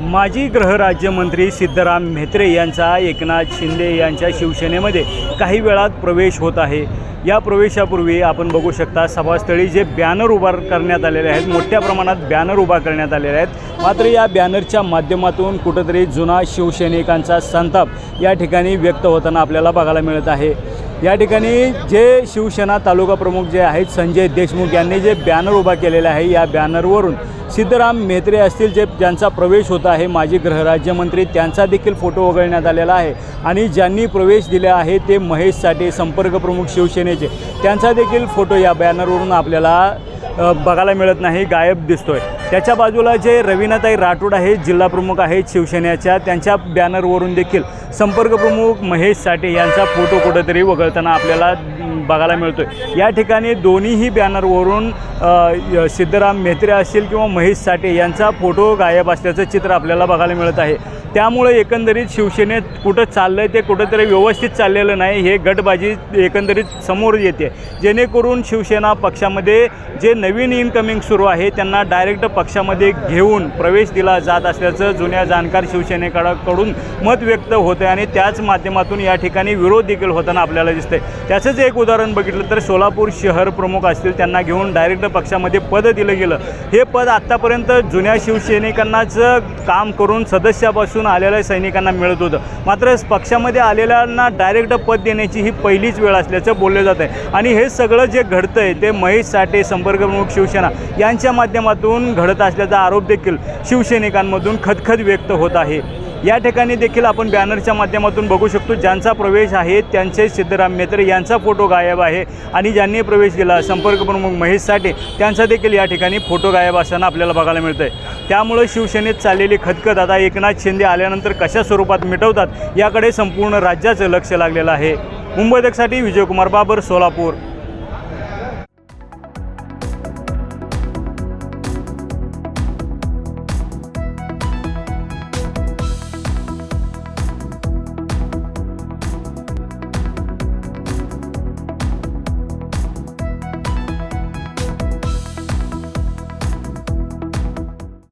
माजी गृहराज्यमंत्री सिद्धराम म्हेत्रे यांचा एकनाथ शिंदे यांच्या शिवसेनेमध्ये काही वेळात प्रवेश होत आहे. या प्रवेशापूर्वी आपण बघू शकता सभास्थळी जे बॅनर उभार करण्यात आलेले आहेत मोठ्या प्रमाणात बॅनर उभा करण्यात आलेले आहेत. मात्र या बॅनरच्या माध्यमातून कुठंतरी जुना शिवसैनिकांचा संताप या ठिकाणी व्यक्त होताना आपल्याला बघायला मिळत आहे. या ठिकाणी जे शिवसेना तालुका प्रमुख जे आहेत संजय देशमुख यांनी जे बॅनर उभा केलेला आहे या बॅनरवरून सिद्धराम म्हेत्रे असतील जे ज्यांचा प्रवेश होता आहे माजी गृहराज्यमंत्री त्यांचा देखील फोटो वगळण्यात आलेला आहे. आणि ज्यांनी प्रवेश दिला आहे ते महेश साठे संपर्क प्रमुख शिवसेनेचे. त्यांचा देखील फोटो या बॅनरवरून आपल्याला बघायला मिळत नाही गायब दिसतोय. त्याच्या बाजूला जे रवीनाताई राठोड आहेत जिल्हाप्रमुख आहेत शिवसेनेच्या त्यांच्या बॅनरवरून देखील संपर्कप्रमुख महेश साठे यांचा फोटो कुठंतरी वगळताना आपल्याला बघायला मिळतोय. या ठिकाणी दोन्हीही बॅनरवरून सिद्धराम मेत्रे असतील किंवा महेश साठे यांचा फोटो गायब असल्याचं चित्र आपल्याला बघायला मिळत आहे. त्यामुळे एकंदरीत शिवसेनेत कुठं चाललं आहे ते कुठंतरी व्यवस्थित चाललेलं नाही. हे गटबाजी एकंदरीत समोर येते. जेणेकरून शिवसेना पक्षामध्ये जे नवीन इनकमिंग सुरू आहे त्यांना डायरेक्ट पक्षामध्ये घेऊन प्रवेश दिला जात असल्याचं जुन्या जाणकार शिवसेनेकडून मत व्यक्त होतं आणि त्याच माध्यमातून या ठिकाणी विरोध देखील होताना आपल्याला दिसतंय. त्याचंच एक उदाहरण बघितलं तर सोलापूर शहर प्रमुख असतील त्यांना घेऊन डायरेक्ट पक्षामध्ये पद दिलं गेलं. हे पद आत्तापर्यंत जुन्या शिवसैनिकांनाच काम करून सदस्यापासून आलेल्या सैनिकांना मिळत होतं. मात्र पक्षामध्ये आलेल्यांना डायरेक्ट पद देण्याची ही पहिलीच वेळ असल्याचं बोललं जात आहे आणि हे सगळं जे घडतं आहे ते महेश साठे संपर्क प्रमुख शिवसेना यांच्या माध्यमातून घडत असल्याचा आरोप देखील शिवसैनिकांमधून खदखद व्यक्त होत आहे. या ठिकाणी देखील आपण बॅनरच्या माध्यमातून बघू शकतो ज्यांचा प्रवेश आहे त्यांचे सिद्धराम म्हेत्रे यांचा फोटो गायब आहे आणि ज्यांनी प्रवेश केला संपर्क प्रमुख महेश साठे त्यांचा देखील या ठिकाणी फोटो गायब असताना आपल्याला बघायला मिळतं आहे त्यामुळं शिवसेनेत चाललेली खदखद आता एकनाथ शिंदे आल्यानंतर कशा स्वरूपात मिटवतात याकडे संपूर्ण राज्याचं लक्ष लागलेलं आहे. मुंबई विजयकुमार बाबर सोलापूर.